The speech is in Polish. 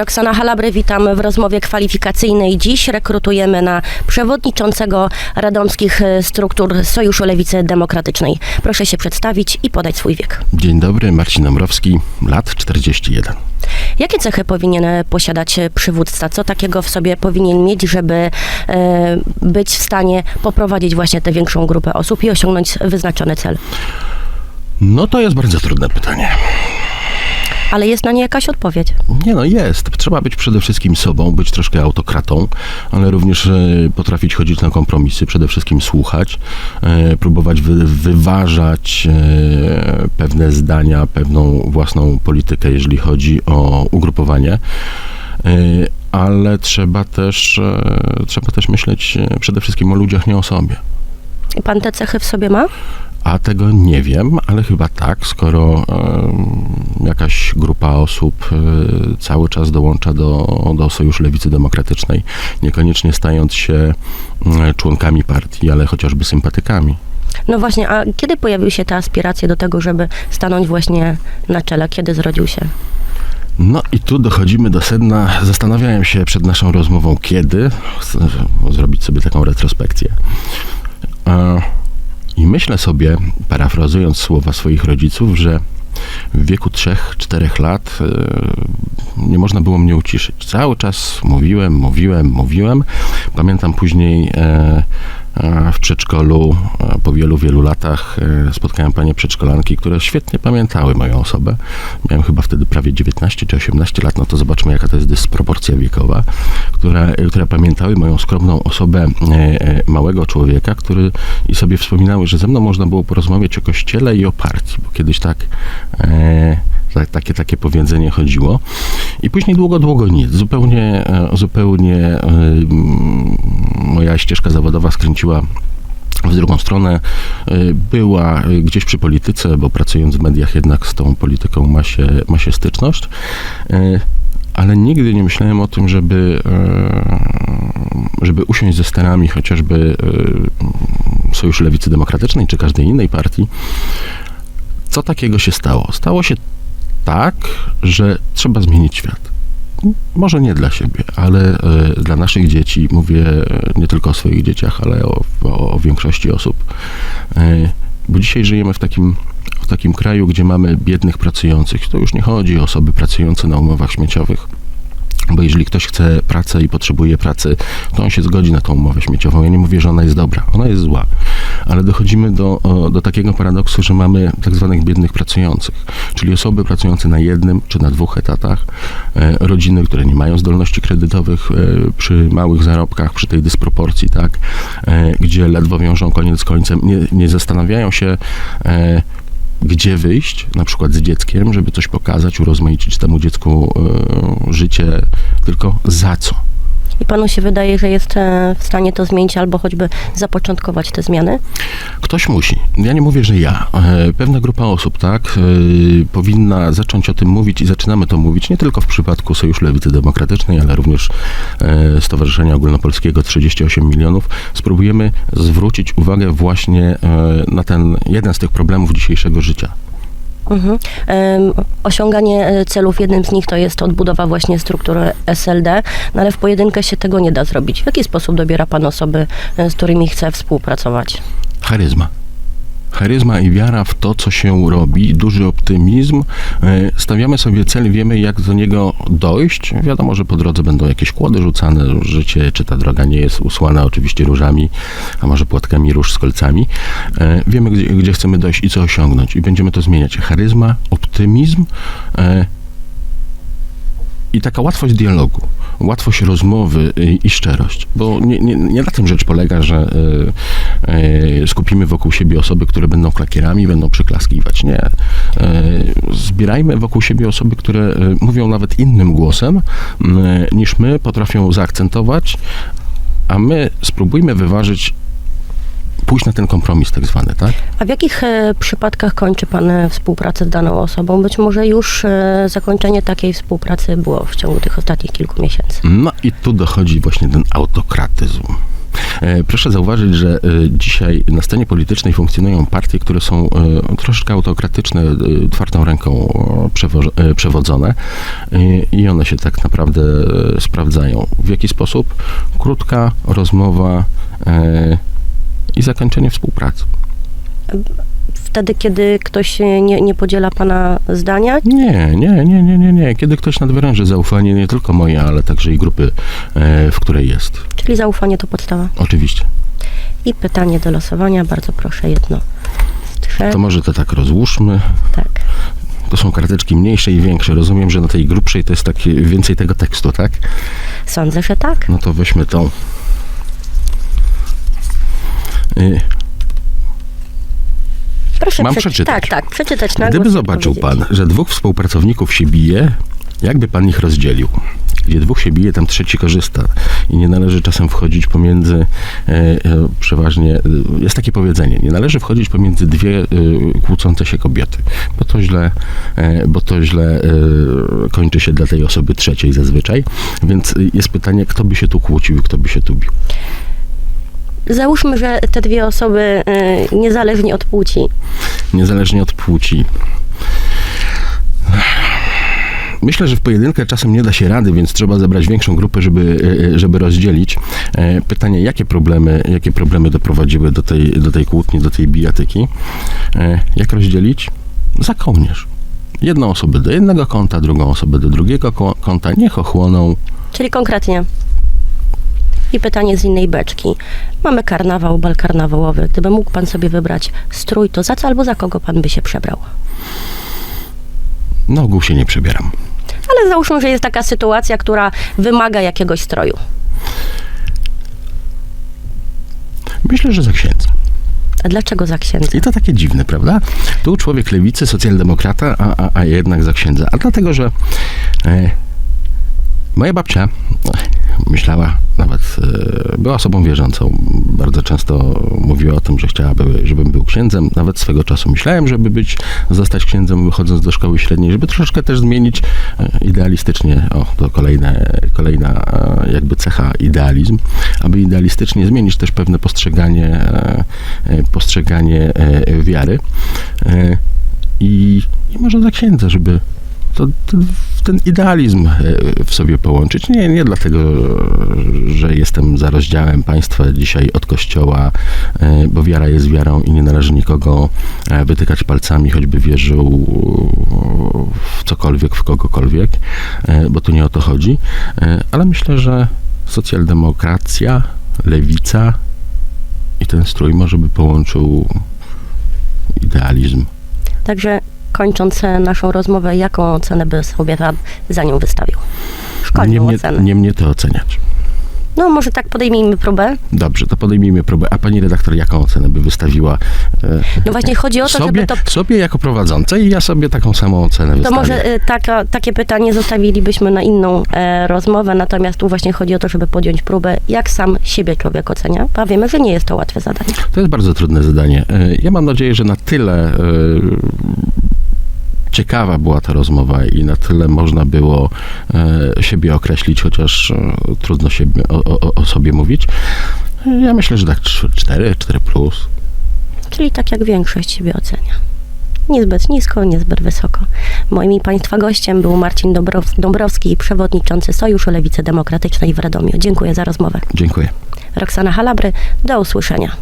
Roxana Halabry, witam w rozmowie kwalifikacyjnej. Dziś rekrutujemy na przewodniczącego radomskich e, struktur Sojuszu Lewicy Demokratycznej. Proszę się przedstawić i podać swój wiek. Dzień dobry, Marcin Dąbrowski, lat 41. Jakie cechy powinien e, posiadać e, przywódca? Co takiego w sobie powinien mieć, żeby być w stanie poprowadzić właśnie tę większą grupę osób i osiągnąć wyznaczony cel? No to jest bardzo trudne pytanie. Ale jest na nie jakaś odpowiedź. Nie no, jest. Trzeba być przede wszystkim sobą, być troszkę autokratą, ale również e, potrafić chodzić na kompromisy, przede wszystkim słuchać, e, próbować wy, wyważać e, pewne zdania, pewną własną politykę, jeżeli chodzi o ugrupowanie. Ale trzeba też, trzeba też myśleć przede wszystkim o ludziach, nie o sobie. I Pan te cechy w sobie ma? A tego nie wiem, ale chyba tak, skoro jakaś grupa osób e, cały czas dołącza do, do Sojuszu Lewicy Demokratycznej, niekoniecznie stając się mm, członkami partii, ale chociażby sympatykami. No właśnie, a kiedy pojawiły się te aspiracje do tego, żeby stanąć właśnie na czele? Kiedy zrodził się? No i tu dochodzimy do sedna. Zastanawiałem się przed naszą rozmową, kiedy Chcę zrobić sobie taką retrospekcję. E, I myślę sobie, parafrazując słowa swoich rodziców, że w wieku 3-4 lat e, nie można było mnie uciszyć. Cały czas mówiłem, mówiłem, mówiłem. Pamiętam później e, w przedszkolu e, po wielu, wielu latach e, spotkałem panie przedszkolanki, które świetnie pamiętały moją osobę. Miałem chyba wtedy prawie 19 czy 18 lat, no to zobaczmy jaka to jest dysproporcja wiekowa, które, które pamiętały moją skromną osobę e, małego człowieka, który i sobie wspominały, że ze mną można było porozmawiać o kościele i o partii, bo kiedyś tak takie, takie powiedzenie chodziło. I później długo, długo nic. Zupełnie, zupełnie moja ścieżka zawodowa skręciła w drugą stronę. E, Była e, gdzieś przy polityce, bo pracując w mediach jednak z tą polityką ma się, ma się styczność. E, Ale nigdy nie myślałem o tym, żeby, e, żeby usiąść ze sterami chociażby Sojuszu Lewicy Demokratycznej czy każdej innej partii. Co takiego się stało? Stało się tak, że trzeba zmienić świat. Może nie dla siebie, ale e, dla naszych dzieci, mówię e, nie tylko o swoich dzieciach, ale o, o, o większości osób. E, bo dzisiaj żyjemy w takim, w takim kraju, gdzie mamy biednych pracujących. To już nie chodzi o osoby pracujące na umowach śmieciowych. Bo jeżeli ktoś chce pracę i potrzebuje pracy, to on się zgodzi na tą umowę śmieciową. Ja nie mówię, że ona jest dobra, ona jest zła. Ale dochodzimy do, do takiego paradoksu, że mamy tak zwanych biednych pracujących, czyli osoby pracujące na jednym czy na dwóch etatach, e, rodziny, które nie mają zdolności kredytowych e, przy małych zarobkach, przy tej dysproporcji, tak, e, gdzie ledwo wiążą koniec z końcem, nie, nie zastanawiają się, gdzie wyjść, na przykład z dzieckiem, żeby coś pokazać, urozmaicić temu dziecku e, życie, tylko za co. I panu się wydaje, że jest e, w stanie to zmienić albo choćby zapoczątkować te zmiany? Ktoś musi. Ja nie mówię, że ja. E, Pewna grupa osób, tak, e, powinna zacząć o tym mówić i zaczynamy to mówić nie tylko w przypadku Sojuszu Lewicy Demokratycznej, ale również Stowarzyszenia Ogólnopolskiego 38 milionów. Spróbujemy zwrócić uwagę właśnie na ten jeden z tych problemów dzisiejszego życia. Mhm. Osiąganie e, celów, jednym z nich to jest odbudowa właśnie struktury SLD, no ale w pojedynkę się tego nie da zrobić. W jaki sposób dobiera pan osoby, e, z którymi chce współpracować? Charyzma. Charyzma i wiara w to, co się robi, duży optymizm. E, Stawiamy sobie cel, wiemy, jak do niego dojść. Wiadomo, że po drodze będą jakieś kłody rzucane. Życie, czy ta droga nie jest usłana oczywiście różami, a może płatkami róż z kolcami. E, Wiemy, gdzie, gdzie chcemy dojść i co osiągnąć. I będziemy to zmieniać. Charyzma, optymizm e, i taka łatwość dialogu, łatwość rozmowy i, i szczerość. Bo nie, nie, nie na tym rzecz polega, że skupimy wokół siebie osoby, które będą klakierami, będą przyklaskiwać. Nie. E, zbierajmy wokół siebie osoby, które e, mówią nawet innym głosem niż my, potrafią zaakcentować, a my spróbujmy wyważyć, pójść na ten kompromis tak zwany, tak? A w jakich e, przypadkach kończy pan e, współpracę z daną osobą? Być może już e, zakończenie takiej współpracy było w ciągu tych ostatnich kilku miesięcy. No i tu dochodzi właśnie ten autokratyzm. E, Proszę zauważyć, że e, dzisiaj na scenie politycznej funkcjonują partie, które są e, troszeczkę autokratyczne, twardą ręką przewo- przewodzone i one się tak naprawdę sprawdzają. W jaki sposób? Krótka rozmowa i zakończenie współpracy. Wtedy, kiedy ktoś nie, nie podziela pana zdania, Nie, nie, nie, nie, nie, nie. Kiedy ktoś nadwyręży zaufanie, nie tylko moje, ale także i grupy, w której jest. Czyli zaufanie to podstawa. Oczywiście. I pytanie do losowania, bardzo proszę, jedno z trzech. To może to tak rozłóżmy. Tak. To są karteczki mniejsze i większe. Rozumiem, że na tej grubszej to jest takie więcej tego tekstu, tak? Sądzę, że tak. No to weźmy tą. Y, Proszę Mam przeczy- przeczytać. Tak, tak, przeczytać na Gdyby zobaczył pan, że dwóch współpracowników się bije, jakby pan ich rozdzielił? Gdzie dwóch się bije, tam trzeci korzysta. I nie należy czasem wchodzić pomiędzy, e, e, przeważnie, e, jest takie powiedzenie, nie należy wchodzić pomiędzy dwie kłócące się kobiety, bo to źle, bo to źle kończy się dla tej osoby trzeciej zazwyczaj. Więc jest pytanie, kto by się tu kłócił i kto by się tu bił. Załóżmy, że te dwie osoby, niezależnie od płci, niezależnie od płci. Myślę, że w pojedynkę czasem nie da się rady, więc trzeba zebrać większą grupę, żeby, e, żeby rozdzielić. E, Pytanie, jakie problemy, jakie problemy doprowadziły do tej, do tej kłótni, do tej bijatyki? E, Jak rozdzielić? Za kołnierz. Jedną osobę do jednego konta, drugą osobę do drugiego ko- konta. Niech ochłoną. czyli konkretnie. I pytanie z innej beczki. Mamy karnawał, bal karnawałowy. Gdyby mógł pan sobie wybrać strój, to za co albo za kogo pan by się przebrał? Na ogół się nie przebieram. Ale załóżmy, że jest taka sytuacja, która wymaga jakiegoś stroju. Myślę, że za księdza. A dlaczego za księdza? I to takie dziwne, prawda? Tu człowiek lewicy, socjaldemokrata, a, a, a jednak za księdza. A dlatego, że e, moja babcia e, myślała, nawet e, była osobą wierzącą. Bardzo często mówiła o tym, że chciałaby, żebym był księdzem. Nawet swego czasu myślałem, żeby być, zostać księdzem, wychodząc do szkoły średniej, żeby troszeczkę też zmienić e, idealistycznie, o, to kolejne, kolejna e, jakby cecha idealizm, aby idealistycznie zmienić też pewne postrzeganie, e, postrzeganie wiary. I, I może za księdza, żeby to, to, ten idealizm e, w sobie połączyć. Nie, nie dlatego, że jestem za rozdziałem państwa dzisiaj od kościoła, e, bo wiara jest wiarą i nie należy nikogo e, wytykać palcami, choćby wierzył w cokolwiek, w kogokolwiek, bo tu nie o to chodzi. Ale myślę, że socjaldemokracja, lewica i ten strój może by połączył idealizm. Także kończąc e, naszą rozmowę, jaką ocenę by sobie pan za nią wystawił? Szkolną Nie mnie, ocenę. nie mnie to oceniać. No może tak podejmijmy próbę. Dobrze, to podejmijmy próbę. A pani redaktor, jaką ocenę by wystawiła e, No właśnie chodzi o to, sobie, żeby to sobie jako prowadząca i ja sobie taką samą ocenę To wystawię. może y, taka, takie pytanie zostawilibyśmy na inną e, rozmowę, natomiast tu właśnie chodzi o to, żeby podjąć próbę, jak sam siebie człowiek ocenia, a wiemy, że nie jest to łatwe zadanie. To jest bardzo trudne zadanie. E, Ja mam nadzieję, że na tyle e, ciekawa była ta rozmowa i na tyle można było e, siebie określić, chociaż e, trudno siebie, o, o, o sobie mówić. Ja myślę, że tak 4, 4 plus. Czyli tak jak większość siebie ocenia. Niezbyt nisko, niezbyt wysoko. Moim i Państwa gościem był Marcin Dąbrow- Dąbrowski, przewodniczący Sojuszu Lewicy Demokratycznej w Radomiu. Dziękuję za rozmowę. Dziękuję. Roxana Halabry, do usłyszenia.